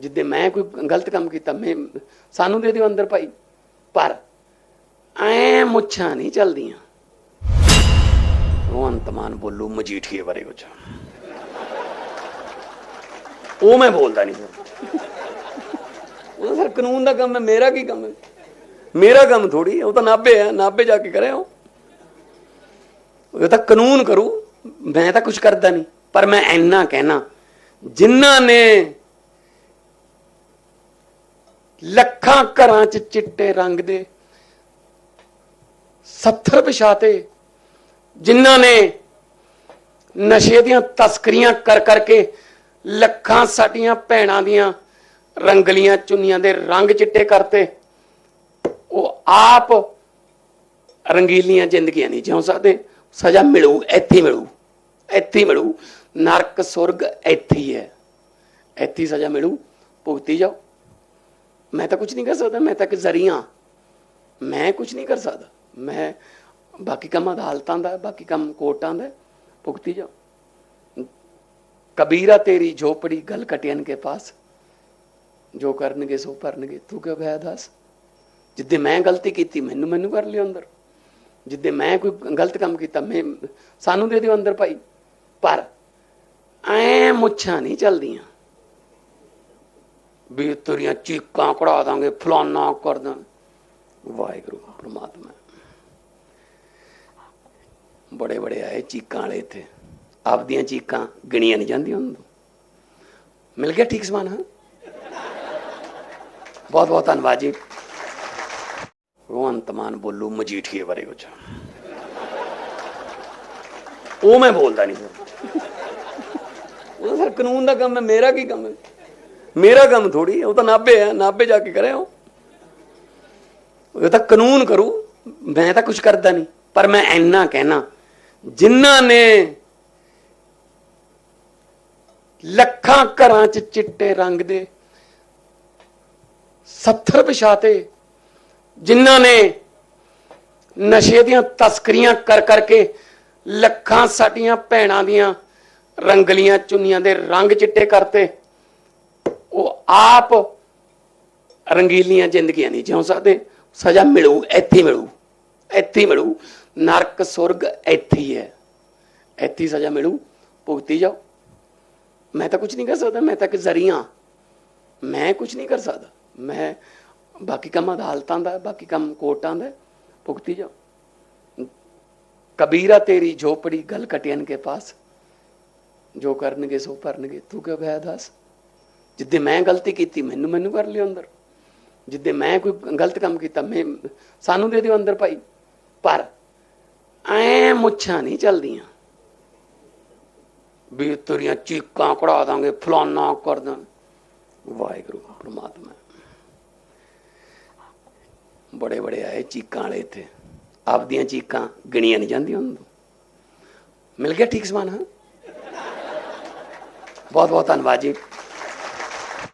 ਜਿੱਦੇ ਮੈਂ ਕੋਈ ਗਲਤ ਕੰਮ ਕੀਤਾ, ਮੈਂ ਸਾਨੂੰ ਦੇ ਦਿਓ ਅੰਦਰ ਭਾਈ। ਪਰ ਐ ਮੁੱਛਾਂ ਨਹੀਂ ਚਲਦੀਆਂ। ਉਹ ਅੰਤਮਾਨ ਬੋਲੂ, ਮਜੀਠੀਏ ਬਾਰੇ ਕੁਝ ਉਹ ਮੈਂ ਬੋਲਦਾ ਨਹੀਂ। ਉਹ ਸਰ ਕਾਨੂੰਨ ਦਾ ਕੰਮ ਹੈ, ਮੇਰਾ ਕੀ ਕੰਮ ਹੈ? ਮੇਰਾ ਕੰਮ ਥੋੜੀ ਉਹ ਤਾਂ ਨਾਭੇ ਹੈ, ਨਾਭੇ ਜਾ ਕੇ ਕਰਿਆ ਉਹ। ਉਹ ਤਾਂ ਕਾਨੂੰਨ ਕਰੂ, ਮੈਂ ਤਾਂ ਕੁਝ ਕਰਦਾ ਨਹੀਂ। ਪਰ ਮੈਂ ਇੰਨਾ ਕਹਿਣਾ, ਜਿਨ੍ਹਾਂ ਨੇ ਲੱਖਾਂ ਘਰਾਂ 'ਚ ਚਿੱਟੇ ਰੰਗ ਦੇ 70 ਵਿਛਾਤੇ, ਜਿਨ੍ਹਾਂ ਨੇ ਨਸ਼ੇ ਦੀਆਂ ਤਸਕਰੀਆਂ ਕਰ ਕਰਕੇ ਲੱਖਾਂ ਸਾਡੀਆਂ ਭੈਣਾਂ ਦੀਆਂ ਰੰਗਲੀਆਂ ਚੁੰਨੀਆਂ ਦੇ ਰੰਗ ਚਿੱਟੇ ਕਰਤੇ। ਉਹ ਆਪ ਰੰਗੀਲੀਆਂ ਜ਼ਿੰਦਗੀਆਂ ਨਹੀਂ ਜਿਉਂ ਸਕਦੇ। ਸਜ਼ਾ ਮਿਲੂ, ਇੱਥੇ ਮਿਲੂ ਇੱਥੇ ਮਿਲੂ। ਨਰਕ, ਸੁਰਗ ਇੱਥੇ ਹੈ ਇੱਥੇ ਸਜ਼ਾ ਮਿਲੂ। ਭੁਗਤੀ ਜਾਓ। ਮੈਂ ਤਾਂ ਕੁਝ ਨਹੀਂ ਕਰ ਸਕਦਾ, ਮੈਂ ਤਾਂ ਇੱਕ ਜ਼ਰੀਆ ਮੈਂ ਕੁਝ ਨਹੀਂ ਕਰ ਸਕਦਾ। ਮੈਂ ਬਾਕੀ ਕੰਮ ਅਦਾਲਤਾਂ ਦਾ, ਬਾਕੀ ਕੰਮ ਕੋਰਟਾਂ ਦਾ, ਭੁਗਤੀ ਜਾਓ ਕਬੀਰਾ ਤੇਰੀ ਝੋਪੜੀ ਗਲ ਕਟਿਆਨ ਕੇ ਪਾਸ। ਜੋ ਕਰਨਗੇ ਸੋ ਭਰਨਗੇ। ਤੂੰ ਕਿਉਂ ਗਿਆ ਦੱਸ? ਜਿੱਦੇ ਮੈਂ ਗਲਤੀ ਕੀਤੀ, ਮੈਨੂੰ ਮੈਨੂੰ ਕਰ ਲਿਓ ਅੰਦਰ। ਜਿੱਦੇ ਮੈਂ ਕੋਈ ਗਲਤ ਕੰਮ ਕੀਤਾ, ਮੈਂ ਸਾਨੂੰ ਦੇ ਦਿਓ ਅੰਦਰ ਭਾਈ। ਪਰ ਐ ਮੁੱਛਾਂ ਨਹੀਂ ਚਲਦੀਆਂ। ਵੀ ਤੇਰੀਆਂ ਚੀਕਾਂ ਕਢਾ ਦਾਂਗੇ, ਫਲਾਨਾ ਕਰ ਦਾਂ ਵਾਹਿਗੁਰੂ, ਪ੍ਰਮਾਤਮਾ। ਬੜੇ ਬੜੇ ਆਏ ਚੀਕਾਂ ਵਾਲੇ ਇੱਥੇ। ਆਪਦੀਆਂ ਚੀਕਾਂ ਗਿਣੀਆਂ ਨਹੀਂ ਜਾਂਦੀਆਂ ਉਹਨਾਂ ਤੋਂ। ਮਿਲ ਗਿਆ ਠੀਕ ਸਮਾਨ, ਹਾਂ? ਬਹੁਤ ਬਹੁਤ ਧੰਨਵਾਦ ਜੀ। ਉਹ ਅੰਤਮਾਨ ਬੋਲੂ, ਮਜੀਠੀਏ ਬਾਰੇ ਕੁਝ ਉਹ ਮੈਂ ਬੋਲਦਾ ਨਹੀਂ। ਉਹ ਸਰ ਕਾਨੂੰਨ ਦਾ ਕੰਮ ਹੈ, ਮੇਰਾ ਕੀ ਕੰਮ ਹੈ? ਮੇਰਾ ਕੰਮ ਥੋੜੀ ਉਹ ਤਾਂ ਨਾਭੇ ਹੈ, ਨਾਭੇ ਜਾ ਕੇ ਕਰਿਆ ਉਹ। ਤਾਂ ਕਾਨੂੰਨ ਕਰੂ, ਮੈਂ ਤਾਂ ਕੁਝ ਕਰਦਾ ਨਹੀਂ, ਪਰ ਮੈਂ ਇੰਨਾ ਕਹਿਣਾ, ਜਿਨ੍ਹਾਂ ਨੇ ਲੱਖਾਂ ਘਰਾਂ 'ਚ ਚਿੱਟੇ ਰੰਗ ਦੇ 70 ਵਿਛਾਤੇ, ਜਿਨ੍ਹਾਂ ਨੇ ਨਸ਼ੇ ਦੀਆਂ ਤਸਕਰੀਆਂ ਕਰ ਕਰਕੇ ਲੱਖਾਂ ਸਾਡੀਆਂ ਭੈਣਾਂ ਦੀਆਂ ਰੰਗਲੀਆਂ ਚੁੰਨੀਆਂ ਦੇ ਰੰਗ ਚਿੱਟੇ ਕਰਤੇ ਆਪ ਰੰਗੀਲੀਆਂ ਜ਼ਿੰਦਗੀਆਂ ਨਹੀਂ ਜਿਉਂ ਸਕਦੇ। ਸਜ਼ਾ ਮਿਲੂ, ਇੱਥੇ ਮਿਲੂ ਇੱਥੇ ਮਿਲੂ। ਨਰਕ, ਸੁਰਗ ਇੱਥੇ ਹੈ ਇੱਥੇ ਸਜ਼ਾ ਮਿਲੂ। ਭੁਗਤੀ ਜਾਓ। ਮੈਂ ਤਾਂ ਕੁਝ ਨਹੀਂ ਕਰ ਸਕਦਾ, ਮੈਂ ਤਾਂ ਇੱਕ ਜ਼ਰੀਆ ਮੈਂ ਕੁਝ ਨਹੀਂ ਕਰ ਸਕਦਾ। ਮੈਂ ਬਾਕੀ ਕੰਮ ਅਦਾਲਤਾਂ ਦਾ ਬਾਕੀ ਕੰਮ ਕੋਰਟਾਂ ਦਾ ਭੁਗਤੀ ਜਾਓ। ਕਬੀਰਾ ਤੇਰੀ ਝੋਪੜੀ, ਗਲ ਕਟਿਆਨ ਕੇ ਪਾਸ। ਜੋ ਕਰਨਗੇ, ਸੋ ਭਰਨਗੇ। ਤੂੰ ਕਿਉਂ ਗਿਆ ਦੱਸ? ਜਿੱਦੇ ਮੈਂ ਗਲਤੀ ਕੀਤੀ, ਮੈਨੂੰ ਮੈਨੂੰ ਕਰ ਲਿਓ ਅੰਦਰ। ਜਿੱਦੇ ਮੈਂ ਕੋਈ ਗਲਤ ਕੰਮ ਕੀਤਾ, ਮੈਂ ਸਾਨੂੰ ਦੇ ਦਿਓ ਅੰਦਰ ਭਾਈ। ਪਰ ਐ ਮੁੱਛਾਂ ਨਹੀਂ ਚਲਦੀਆਂ। ਵੀ ਤੇਰੀਆਂ ਚੀਕਾਂ ਕਢਾ ਦਾਂਗੇ, ਫਲਾਨਾ ਕਰ ਦਾਂ। ਵਾਹਿਗੁਰੂ, ਪ੍ਰਮਾਤਮਾ। ਬੜੇ ਬੜੇ ਆਏ ਚੀਕਾਂ ਵਾਲੇ ਇੱਥੇ। ਆਪਦੀਆਂ ਚੀਕਾਂ ਗਿਣੀਆਂ ਨਹੀਂ ਜਾਂਦੀਆਂ ਉਹਨਾਂ ਤੋਂ। ਮਿਲ ਗਿਆ ਠੀਕ ਸਮਾਨ, ਹਾਂ? ਬਹੁਤ ਬਹੁਤ ਧੰਨਵਾਦ ਜੀ।